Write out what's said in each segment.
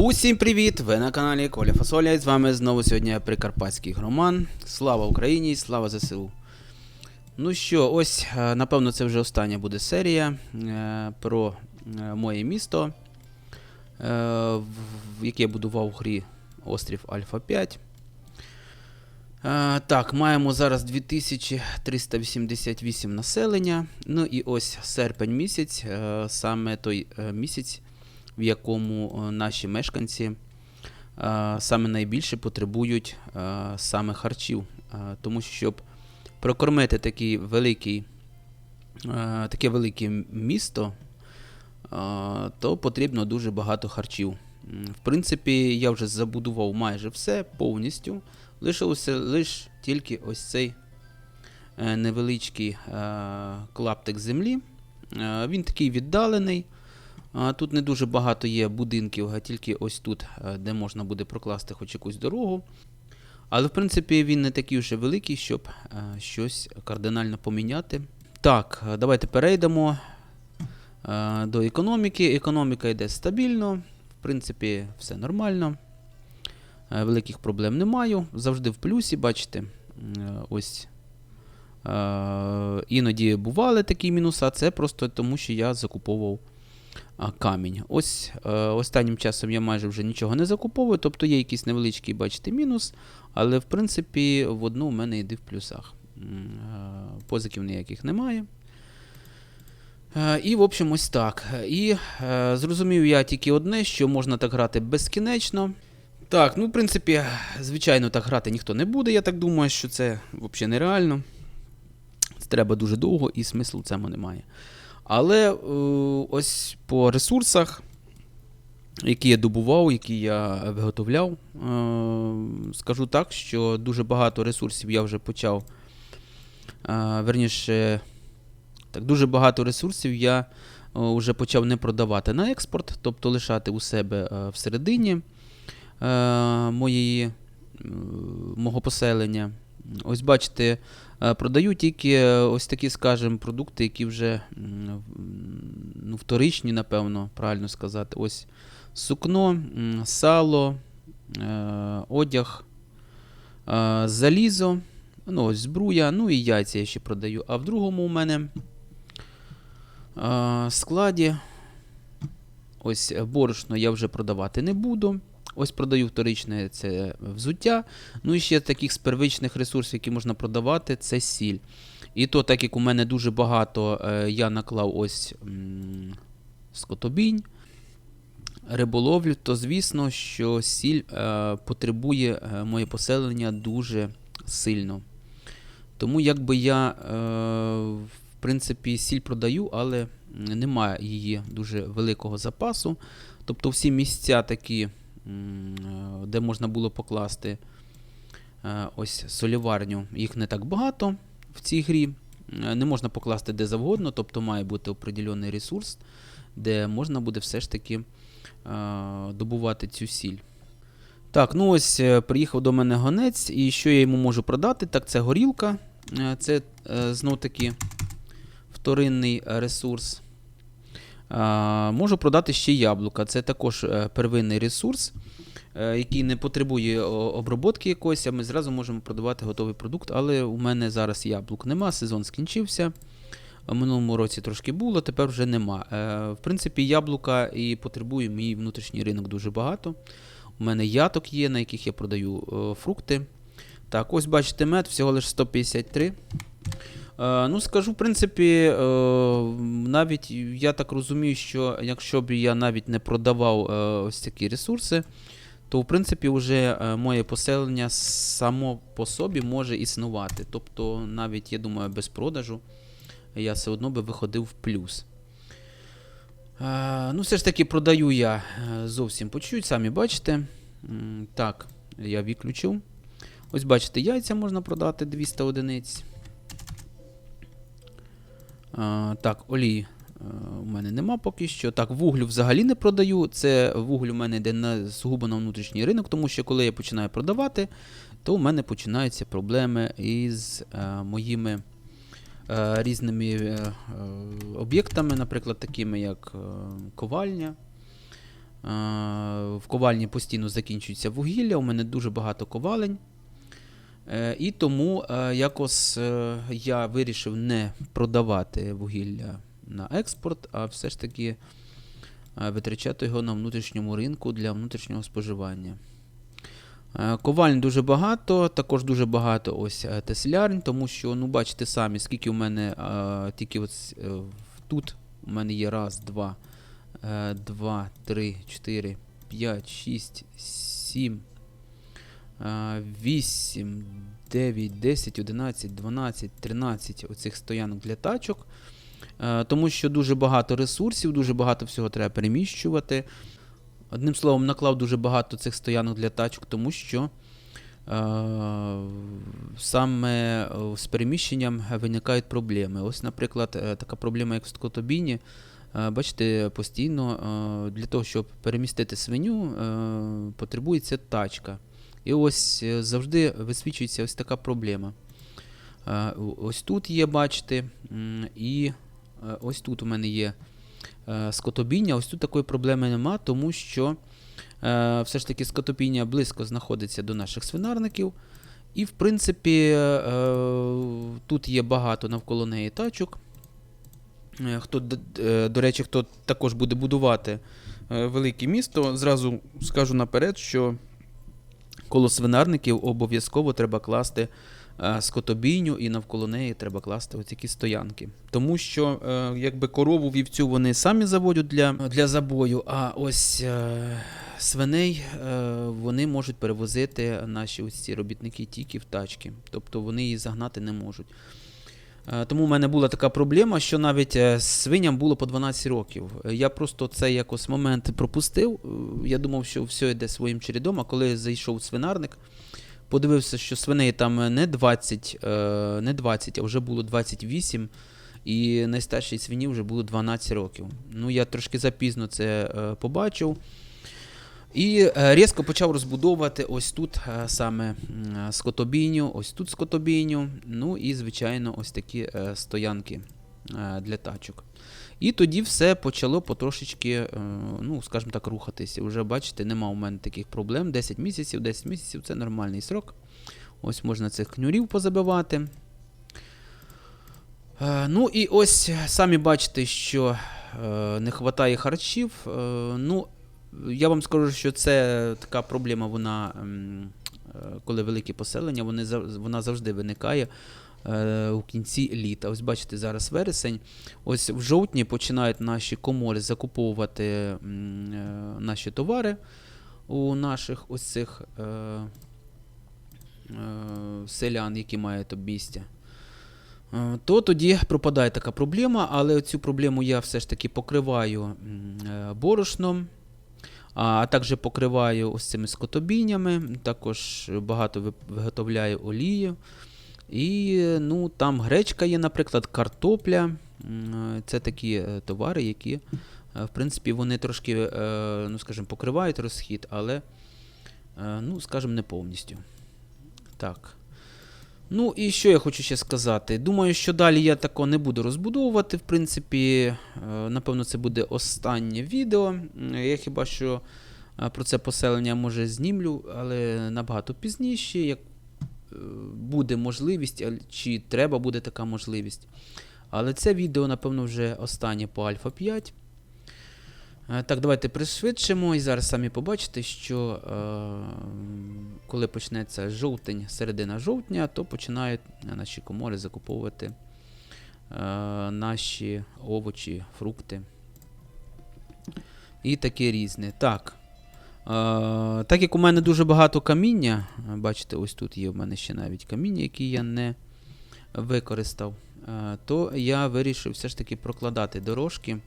Усім привіт! Ви на каналі Коля Фасоля і з вами знову сьогодні Прикарпатський громан. Слава Україні, слава ЗСУ. Ну що, ось, е, напевно, це вже остання буде серія е, про е, моє місто, яке я будував у грі Острів Альфа 5. Е, Так, маємо зараз 2388 населення. Ну і ось серпень місяць, саме той місяць, в якому е, наші мешканці е, саме найбільше потребують е, саме харчів. Тому що щоб прокормити такий великий, таке велике місто, то потрібно дуже багато харчів. В принципі, я вже забудував майже все повністю. Лишився лише тільки ось цей невеличкий клаптик землі. Він такий віддалений. Тут не дуже багато є будинків, а тільки ось тут, е, де можна буде прокласти хоч якусь дорогу. Але в принципі він не такий вже великий, щоб е, щось кардинально поміняти. Так, е, давайте перейдемо до економіки. Економіка йде стабільно, в принципі, все нормально. Великих проблем не маю. Завжди в плюсі, бачите. Ось. Іноді бували такі мінуса, це просто тому, що я закуповував камінь. Ось е, останнім часом я майже вже нічого не закуповую, тобто є якийсь невеличкий, бачите, мінус, але в принципі в одну у мене йде в плюсах. Е, Позиків ніяких немає. Е, І, в общем, ось так. І зрозумів я тільки одне, що можна так грати безкінечно. Так, ну, в принципі, звичайно, так грати ніхто не буде. Я так думаю, що це взагалі нереально. Це треба дуже довго і смислу в цьому немає. Але е, ось по ресурсах, які я добував, які я виготовляв, е, скажу так, що дуже багато ресурсів я вже почав. Е, верніше, так, дуже багато ресурсів я вже почав не продавати на експорт, тобто лишати у себе всередині моєї, мого поселення. Ось бачите, продаю тільки е, ось такі, скажімо, продукти, які вже ну, вторичні, напевно, правильно сказати. Ось сукно, сало, е, одяг, е, залізо, ну, ось збруя, ну і яйця я ще продаю. А в другому у мене е, складі. Ось е, борошно я вже продавати не буду. Ось продаю вторичне це взуття. Ну і ще таких з первичних ресурсів, які можна продавати, це сіль. І то, так як у мене дуже багато, е, я наклав ось скотобінь, риболовлю, то звісно, що сіль е, потребує е, моє поселення дуже сильно. Тому якби я, в принципі, сіль продаю, але немає її дуже великого запасу. Тобто всі місця такі, де можна було покласти е, ось соліварню, їх не так багато в цій грі. Е, Не можна покласти де завгодно, тобто має бути определений ресурс, де можна буде все ж таки е, добувати цю сіль. Так, ну ось е, приїхав до мене гонець, і що я йому можу продати? Так, це горілка. Е, Це е, знов таки вторинний е, ресурс. Можу продати ще яблука. Це також е, первинний ресурс, е, який не потребує обробки якоїсь, а ми зразу можемо продавати готовий продукт. Але у мене зараз яблук нема, сезон скінчився. В минулому році трошки було, тепер вже нема. Е, в принципі, яблука і потребує мій внутрішній ринок дуже багато. У мене яток є, на яких я продаю фрукти. Так, ось бачите, мед всього лише 153. Е, ну, скажу, в принципі, е, навіть я так розумію, що якщо б я навіть не продавав е, ось такі ресурси, то в принципі вже моє поселення само по собі може існувати. Тобто, навіть, я думаю, без продажу я все одно би виходив в плюс. Ну, все ж таки продаю я зовсім почуть, самі бачите. Так, я виключив. Ось бачите, яйця можна продати 200 одиниць. Так, олії е, у мене нема поки що. Так, вуглю взагалі не продаю. Це вугль у мене йде на сугубо на внутрішній ринок, тому що коли я починаю продавати, то у мене починаються проблеми із е, моїми е, різними е, е, об'єктами, наприклад, такими як е, ковальня. Е, в ковальні постійно закінчується вугілля, у мене дуже багато ковалень. Е, І тому е, якось е, я вирішив не продавати вугілля на експорт, а все ж таки витрачати його на внутрішньому ринку для внутрішнього споживання. Е, дуже багато, також дуже багато ось теслярень, тому що, ну, бачите самі, скільки у мене тільки ось, тут у мене є раз, два, два, три, чотири, п'ять, шість, сім, е, вісім, дев'ять, десять, одинадцять, дванадцять, тринадцять оцих стоянок для тачок. Тому що дуже багато ресурсів, дуже багато всього треба переміщувати. Одним словом, наклав дуже багато цих стоянок для тачок, тому що саме е, з переміщенням виникають проблеми. Ось, наприклад, е, така проблема, як в скотобійні. Е, Бачите, постійно для того, щоб перемістити свиню, потребується тачка. І ось е, завжди висвічується ось така проблема. Е, Ось тут є, бачите, і е, ось тут у мене є скотобійня. Ось тут такої проблеми нема, тому що все ж таки скотобійня близько знаходиться до наших свинарників. І, в принципі, тут є багато навколо неї тачок. Хто, до речі, хто також буде будувати велике місто, зразу скажу наперед, що коло свинарників обов'язково треба класти е, скотобійню і навколо неї треба класти такі стоянки. Тому що е, якби корову вівцю вони самі заводять для, для забою, а ось е, свиней вони можуть перевозити наші ось ці робітники тільки в тачки. Тобто вони її загнати не можуть. Е, Тому в мене була така проблема, що навіть е, свиням було по 12 років. Е, Я просто цей якось момент пропустив. Я думав, що все йде своїм чередом, а коли зайшов в свинарник, подивився, що свиней там не 20, е, не 20, а вже було 28. І найстаршій свині вже було 12 років. Ну, я трошки запізно це побачив. І е, різко почав розбудовувати ось тут е, саме скотобійню, ось тут скотобійню, ну і, звичайно, ось такі е, стоянки для тачок. І тоді все почало потрошечки, ну, скажімо так, рухатися. Уже бачите, нема у мене таких проблем. 10 місяців, 10 місяців це нормальний срок. Ось можна цих кнюрів позабивати. Ну і ось самі бачите, що не вистачає харчів. Ну, я вам скажу, що це така проблема, вона, ем, е, коли великі поселення, вони, вона завжди виникає е, у кінці літа. Ось бачите, зараз вересень. Ось в жовтні починають наші комори закуповувати е, наші товари у наших ось цих селян, які мають обмістя. То тоді пропадає така проблема, але цю проблему я все ж таки покриваю борошном, а також покриваю ось цими скотобійнями, також багато виготовляю олію. І ну, там гречка є, наприклад, картопля. Це такі е, товари, які, е, в принципі, вони трошки, е, ну, скажімо, покривають розхід, але, ну, скажімо, не повністю. Так. Ну і що я хочу ще сказати? Думаю, що далі я тако не буду розбудовувати. В принципі, е, напевно, це буде останнє відео. Я хіба що е, про це поселення може знімлю, але набагато пізніше, як е, буде можливість, чи треба буде така можливість. Але це відео, напевно, вже останнє по Альфа 5. Е, Так, давайте пришвидшимо і зараз самі побачите, що е, коли почнеться жовтень, середина жовтня, то починають наші комори закуповувати е, наші овочі, фрукти. І таке різне. Так. Е, так як у мене дуже багато каміння, е, бачите, ось тут є в мене ще навіть каміння, які я не використав, е, то я вирішив все ж таки прокладати дорожки.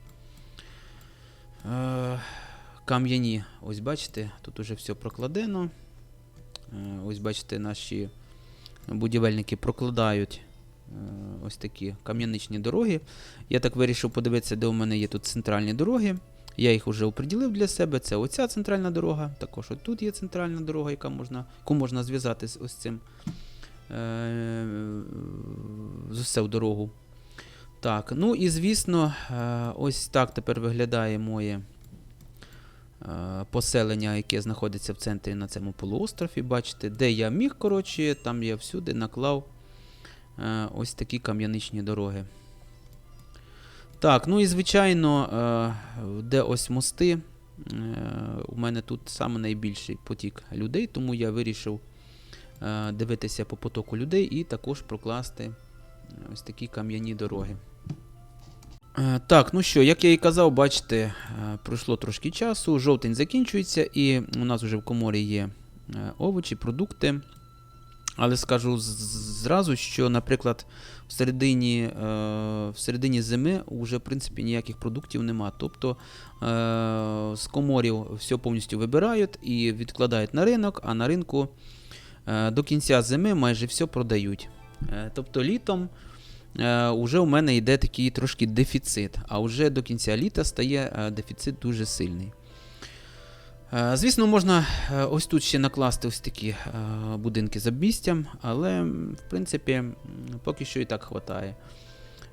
Е, кам'яні. Ось бачите, тут уже все прокладено. Е, Ось бачите, наші будівельники прокладають е, ось такі кам'яничні дороги. Я так вирішив подивитися, де у мене є тут центральні дороги. Я їх вже оприділив для себе. Це оця центральна дорога. Також тут є центральна дорога, яка можна, яку можна зв'язати з ось цим е, з ось цю дорогу. Так, ну і звісно, е, ось так тепер виглядає моє поселення, яке знаходиться в центрі на цьому полуострові. Бачите, де я міг, коротше, там я всюди наклав е, ось такі кам'яничні дороги. Так, ну і звичайно, е, де ось мости. е, У мене тут саме найбільший потік людей, тому я вирішив е, дивитися по потоку людей і також прокласти е, ось такі кам'яні дороги. Е, Так, ну що, як я і казав, бачите, е, пройшло трошки часу, жовтень закінчується, і у нас вже в коморі є е, овочі, продукти. Але скажу зразу, що, наприклад, в середині, в середині зими вже в принципі ніяких продуктів нема. Тобто з коморів все повністю вибирають і відкладають на ринок, а на ринку до кінця зими майже все продають. Тобто літом е, уже у мене йде такий трошки дефіцит, а вже до кінця літа стає е, дефіцит дуже сильний. Е, Звісно, можна е, ось тут ще накласти ось такі е, будинки з обмістям, але в принципі поки що і так.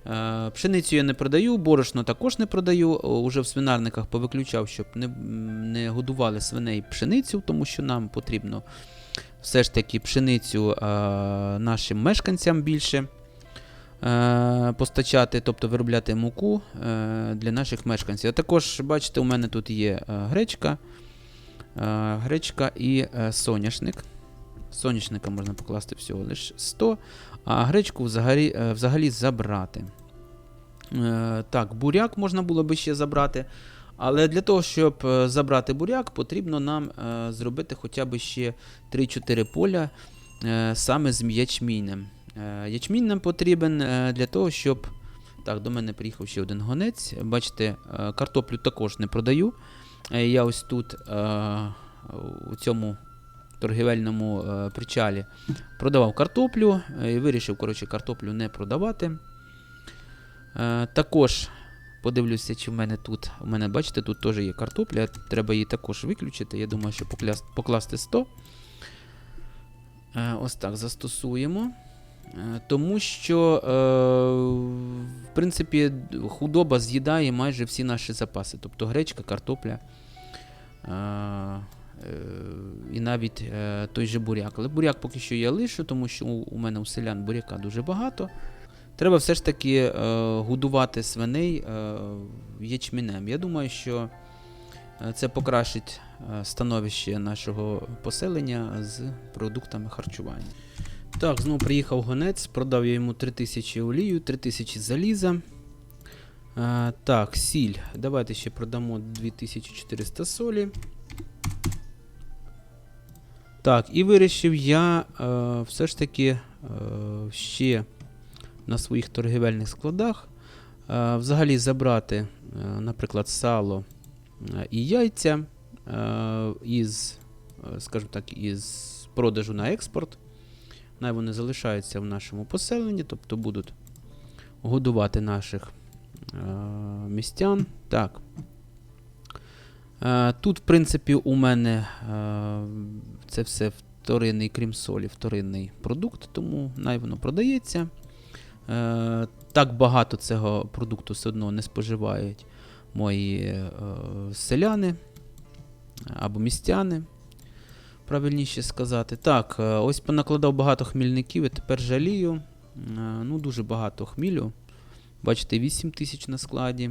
Е, Пшеницю я не продаю, борошно також не продаю. Уже в свинарниках повиключав, щоб не, не годували свиней пшеницю, тому що нам потрібно все ж таки пшеницю е, нашим мешканцям більше е, постачати, тобто виробляти муку е, для наших мешканців. А також, бачите, у мене тут є е, гречка. Е, Гречка і е, соняшник. Соняшника можна покласти всього лише 100, а гречку взагалі, е, взагалі забрати. Е, Так, буряк можна було би ще забрати. Але для того, щоб е, забрати буряк, потрібно нам е, зробити хоча б ще 3-4 поля е, саме з ячмінем. Е, Ячмінь нам потрібен е, для того, щоб. Так, до мене приїхав ще один гонець. Бачите, е, картоплю також не продаю. Я ось тут у цьому торгівельному причалі продавав картоплю і вирішив, коротше, картоплю не продавати. Також подивлюся, чи в мене тут. У мене, бачите, тут теж є картопля. Треба її також виключити. Я думаю, що покласти 100. Е, Ось так застосуємо. Е, Тому що, е, в принципі, худоба з'їдає майже всі наші запаси. Тобто гречка, картопля е, і навіть той же буряк. Але буряк поки що я лишу, тому що у, мене у селян буряка дуже багато. Треба все ж таки годувати свиней ячменем. Я думаю, що це покращить становище нашого поселення з продуктами харчування. Так, знову приїхав гонець, продав я йому 3000 олію, 3000 заліза. Е, так, сіль. Давайте ще продамо 2400 солі. Так, і вирішив я е, все ж таки е, ще на своїх торгівельних складах е, взагалі забрати, е, наприклад, сало е, і яйця е, із, е, скажімо так, із продажу на експорт. Най вони залишаються в нашому поселенні, тобто будуть годувати наших е, містян. Так. Е, тут, в принципі, у мене е, це все вторинний, крім солі, вторинний продукт, тому най воно продається. Е, так багато цього продукту все одно не споживають мої е, селяни або містяни правильніше сказати. Так, е, ось понакладав багато хмільників і тепер жалію. Е, Ну, дуже багато хмілю. Бачите, 8 тисяч на складі.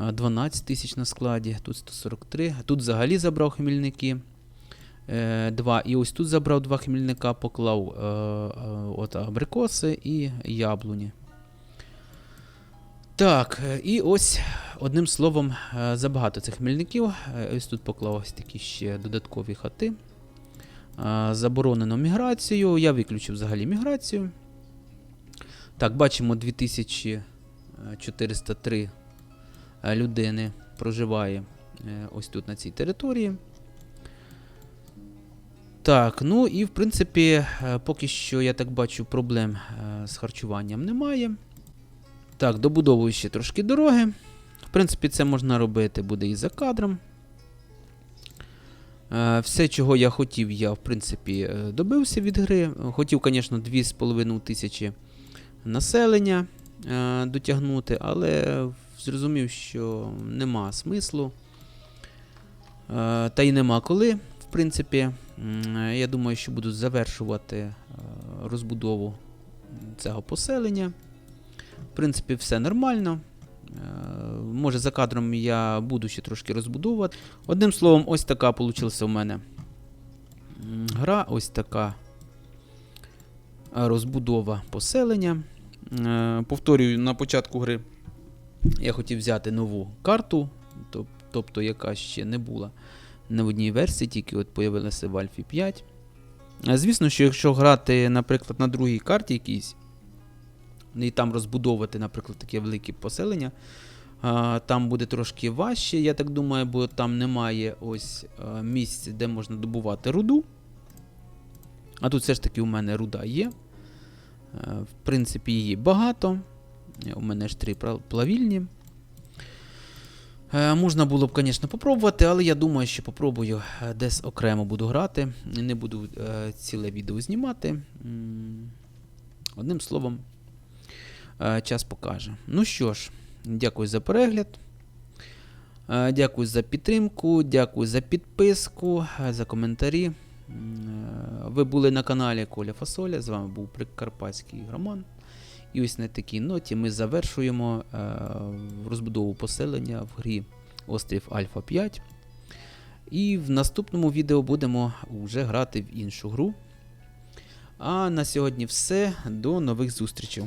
е, 12 тисяч на складі, тут 143. Тут взагалі забрав хмільники. Е, Два. І ось тут забрав два хмільника, поклав е, е, от абрикоси і яблуні. Так, е, і ось одним словом, е, забагато цих хмельників. Е, Ось тут поклав такі ще додаткові хати. Заборонено міграцію. Я виключив взагалі міграцію. Так, бачимо 2403 е, людини проживає ось тут на цій території. Так, ну і в принципі, поки що я так бачу, проблем з харчуванням немає. Так, добудовую ще трошки дороги. В принципі, це можна робити буде і за кадром. Е, Все, чого я хотів, я в принципі е, добився від гри. Хотів, звісно, 2,5 тисячі населення е, дотягнути, але зрозумів, що нема смислу. Та й нема коли, в принципі. Я думаю, що буду завершувати розбудову цього поселення. В принципі, все нормально. Е, Може, за кадром я буду ще трошки розбудовувати. Одним словом, ось така вийшла у мене гра, ось така розбудова поселення. Е, Повторюю, на початку гри я хотів взяти нову карту, тобто яка ще не була не в одній версії, тільки от появилася в Альфі 5. Е, Звісно, що якщо грати, наприклад, на другій карті якійсь, і там розбудовувати, наприклад, таке велике поселення, там буде трошки важче, я так думаю, бо там немає ось е, місць, де можна добувати руду. А тут все ж таки у мене руда є. Е, В принципі, її багато. У мене ж три плавільні. Е, Можна було б, звісно, попробувати, але я думаю, що попробую десь окремо буду грати. Не буду ціле відео знімати. Одним словом, час покаже. Ну що ж, дякую за перегляд. Е, Дякую за підтримку, дякую за підписку, е, за коментарі. Е, Ви були на каналі Коля Фасоля. З вами був Прикарпатський Роман. І ось на такій ноті ми завершуємо е, розбудову поселення в грі Острів Альфа 5. І в наступному відео будемо вже грати в іншу гру. А на сьогодні все. До нових зустрічей.